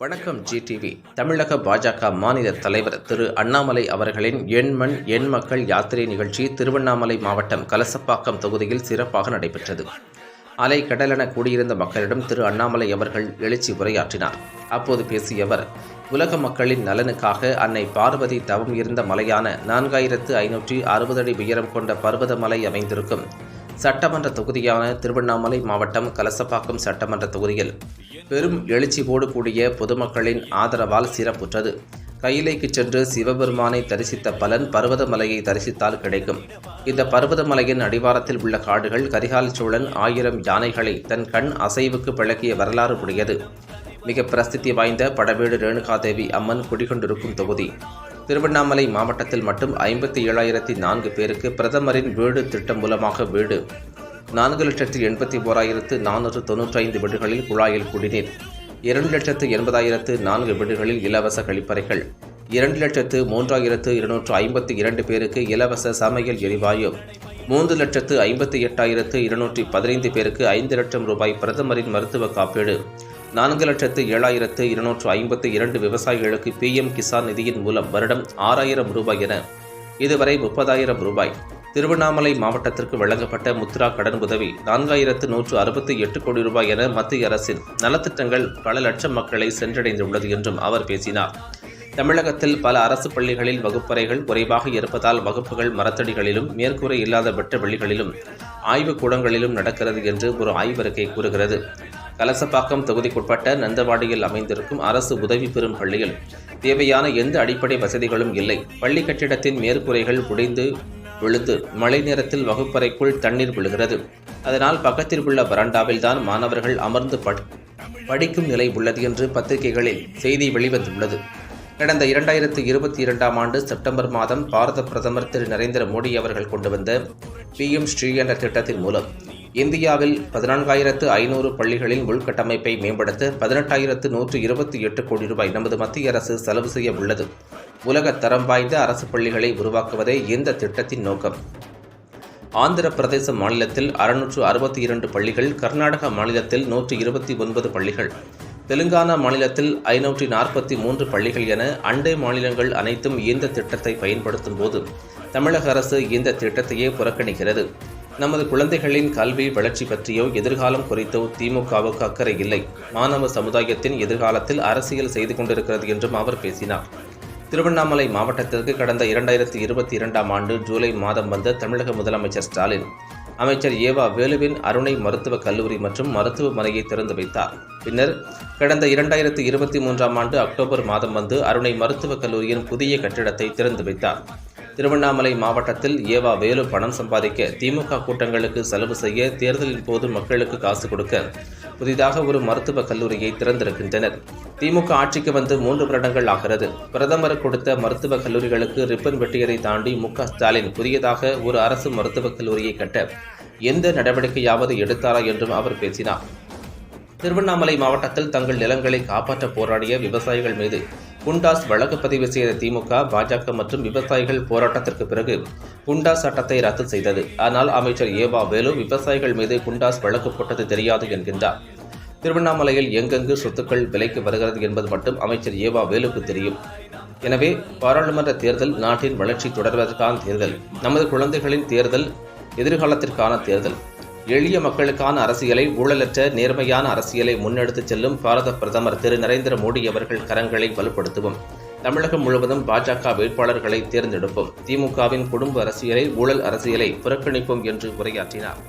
வணக்கம் ஜிடிவி தமிழக பாஜக மாநில தலைவர் திரு அண்ணாமலை அவர்களின் எண்மண் எண் மக்கள் யாத்திரை நிகழ்ச்சி திருவண்ணாமலை மாவட்டம் கலசப்பாக்கம் தொகுதியில் சிறப்பாக நடைபெற்றது. அலை கடலென கூடியிருந்த மக்களிடம் திரு அண்ணாமலை அவர்கள் எழுச்சி உரையாற்றினார். அப்போது பேசிய அவர் உலக மக்களின் நலனுக்காக அன்னை பார்வதி தவம் இருந்த மலையான நான்காயிரத்து ஐநூற்றி அறுபது அடி உயரம் கொண்ட பர்வதமலை அமைந்திருக்கும் சட்டமன்ற தொகுதியான திருவண்ணாமலை மாவட்டம் கலசப்பாக்கம் சட்டமன்ற தொகுதியில் பெரும் எழுச்சியோடு கூடிய பொதுமக்களின் ஆதரவால் சிறப்புற்றது. கையிலைக்கு சென்று சிவபெருமானை தரிசித்த பலன் பர்வதமலையை தரிசித்தால் கிடைக்கும். இந்த பர்வதமலையின் அடிவாரத்தில் உள்ள காடுகள் கரிகால் சோழன் ஆயிரம் யானைகளை தன் கண் அசைவுக்கு பழக்கிய வரலாறு உடையது. மிக பிரசித்தி வாய்ந்த படவேடு ரேணுகாதேவி அம்மன் குடிகொண்டிருக்கும் தொகுதி. திருவண்ணாமலை மாவட்டத்தில் மட்டும் ஐம்பத்தி ஏழாயிரத்தி நான்கு பேருக்கு பிரதமரின் வீடு திட்டம் மூலமாக வீடு. நான்கு லட்சத்து எண்பத்தி ஓராயிரத்து நானூற்று தொன்னூற்றி ஐந்து வீடுகளில் குழாயில் குடிநீர் இரண்டு லட்சத்து எண்பதாயிரத்து நான்கு வீடுகளில் இலவச கழிப்பறைகள் இரண்டு லட்சத்து மூன்றாயிரத்து இருநூற்று ஐம்பத்தி இரண்டு பேருக்கு இலவச சமையல் எரிவாயு மூன்று லட்சத்து ஐம்பத்தி எட்டாயிரத்து இருநூற்றி பதினைந்து பேருக்கு ஐந்து லட்சம் ரூபாய் பிரதமரின் மருத்துவ காப்பீடு நான்கு லட்சத்து ஏழாயிரத்து இருநூற்று ஐம்பத்தி இரண்டு விவசாயிகளுக்கு பிஎம் கிசான் நிதியின் மூலம் வருடம் ஆறாயிரம் ரூபாய் என இதுவரை முப்பதாயிரம் ரூபாய் திருவண்ணாமலை மாவட்டத்திற்கு வழங்கப்பட்ட முத்ரா கடன் உதவி நான்காயிரத்து நூற்று அறுபத்தி எட்டு கோடி ரூபாய் என மத்திய அரசின் நலத்திட்டங்கள் பல லட்சம் மக்களை சென்றடைந்துள்ளது என்றும் அவர் பேசினார். தமிழகத்தில் பல அரசு பள்ளிகளில் வகுப்பறைகள் குறைவாக இருப்பதால் வகுப்புகள் மரத்தடிகளிலும் மேற்கூரை இல்லாத வெட்ட வெளிகளிலும் ஆய்வுக் கூடங்களிலும் நடக்கிறது என்று ஒரு ஆய்வறிக்கை கூறுகிறது. கலசப்பாக்கம் தொகுதிக்குட்பட்ட நந்தவாடியில் அமைந்திருக்கும் அரசு உதவி பெறும் பள்ளியில் தேவையான எந்த அடிப்படை வசதிகளும் இல்லை. பள்ளி கட்டிடத்தின் மேற்கூரைகள் உடைந்து விழுந்து மழை நேரத்தில் வகுப்பறைக்குள் தண்ணீர் விழுகிறது. அதனால் பக்கத்தில் உள்ள வராண்டாவில்தான் மாணவர்கள் அமர்ந்து படி- படிக்கும் நிலை உள்ளது என்று பத்திரிகைகளில் செய்தி வெளிவந்துள்ளது. கடந்த இரண்டாயிரத்து இருபத்தி இரண்டாம் ஆண்டு செப்டம்பர் மாதம் பாரத பிரதமர் திரு நரேந்திர மோடி அவர்கள் கொண்டு வந்த பிஎம் ஸ்ரீ என்ற திட்டத்தின் மூலம் இந்தியாவில் பதினான்காயிரத்து ஐநூறு பள்ளிகளின் உள்கட்டமைப்பை மேம்படுத்த பதினெட்டாயிரத்து நூற்று இருபத்தி எட்டு கோடி ரூபாய் நமது மத்திய அரசு செலவு செய்ய உள்ளது. உலக தரம் வாய்ந்த அரசு பள்ளிகளை உருவாக்குவதே இந்த திட்டத்தின் நோக்கம். ஆந்திர பிரதேச மாநிலத்தில் அறுநூற்று அறுபத்தி இரண்டு பள்ளிகள் கர்நாடக மாநிலத்தில் நூற்று இருபத்தி ஒன்பது பள்ளிகள் தெலுங்கானா மாநிலத்தில் ஐநூற்றி நாற்பத்தி மூன்று பள்ளிகள் என அண்டை மாநிலங்கள் அனைத்தும் இந்த திட்டத்தை பயன்படுத்தும் போது தமிழக அரசு இந்த திட்டத்தையே புறக்கணிக்கிறது. நமது குழந்தைகளின் கல்வி வளர்ச்சி பற்றியோ எதிர்காலம் குறித்தோ திமுகவுக்கு அக்கறை இல்லை. மாணவ சமுதாயத்தின் எதிர்காலத்தில் அரசியல் செய்து கொண்டிருக்கிறது என்றும் அவர் பேசினார். திருவண்ணாமலை மாவட்டத்திற்கு கடந்த இரண்டாயிரத்தி இருபத்தி இரண்டாம் ஆண்டு ஜூலை மாதம் வந்த தமிழக முதலமைச்சர் ஸ்டாலின் அமைச்சர் ஏவா வேலுவின் அருணை மருத்துவக் கல்லூரி மற்றும் மருத்துவமனையை திறந்து வைத்தார். பின்னர் கடந்த இரண்டாயிரத்தி இருபத்தி மூன்றாம் ஆண்டு அக்டோபர் மாதம் வந்து அருணை மருத்துவக் கல்லூரியின் புதிய கட்டிடத்தை திறந்து வைத்தார். திருவண்ணாமலை மாவட்டத்தில் ஏவா வேலு பணம் சம்பாதிக்க திமுக கூட்டங்களுக்கு செலவு செய்ய தேர்தலின் போது மக்களுக்கு காசு கொடுக்க புதிதாக ஒரு மருத்துவக் கல்லூரியை திறந்திருக்கின்றனர். திமுக ஆட்சிக்கு வந்து மூன்று வருடங்கள் ஆகிறது. பிரதமர் கொடுத்த மருத்துவக் கல்லூரிகளுக்கு ரிப்பன் வெட்டியதை தாண்டி மு ஸ்டாலின் புதியதாக ஒரு அரசு மருத்துவக் கல்லூரியை கட்ட எந்த நடவடிக்கையாவது எடுத்தாரா என்றும் அவர் பேசினார். திருவண்ணாமலை மாவட்டத்தில் தங்கள் நிலங்களை காப்பாற்ற போராடிய விவசாயிகள் மீது குண்டாஸ் வழக்கு பதிவு செய்த திமுக பாஜக மற்றும் விவசாயிகள் போராட்டத்திற்கு பிறகு குண்டாஸ் சட்டத்தை ரத்து செய்தது. ஆனால் அமைச்சர் ஏவா வேலு விவசாயிகள் மீது குண்டாஸ் வழக்கு போட்டது தெரியாது என்கின்றார். திருவண்ணாமலையில் எங்கெங்கு சொத்துக்கள் விலைக்கு வருகிறது என்பது மட்டும் அமைச்சர் ஏவா வேலுக்கு தெரியும். எனவே பாராளுமன்ற தேர்தல் நாட்டின் வளர்ச்சி தொடர்வதற்கான தேர்தல் நமது குழந்தைகளின் தேர்தல் எதிர்காலத்திற்கான தேர்தல். எளிய மக்களுக்கான அரசியலை ஊழலற்ற நேர்மையான அரசியலை முன்னெடுத்துச் செல்லும் பாரத பிரதமர் திரு. நரேந்திர மோடி அவர்கள் கரங்களை வலுப்படுத்துவோம். தமிழகம் முழுவதும் பாஜக வேட்பாளர்களை தேர்ந்தெடுப்போம். திமுகவின் குடும்ப அரசியலை ஊழல் அரசியலை புறக்கணிப்போம் என்று உரையாற்றினார்.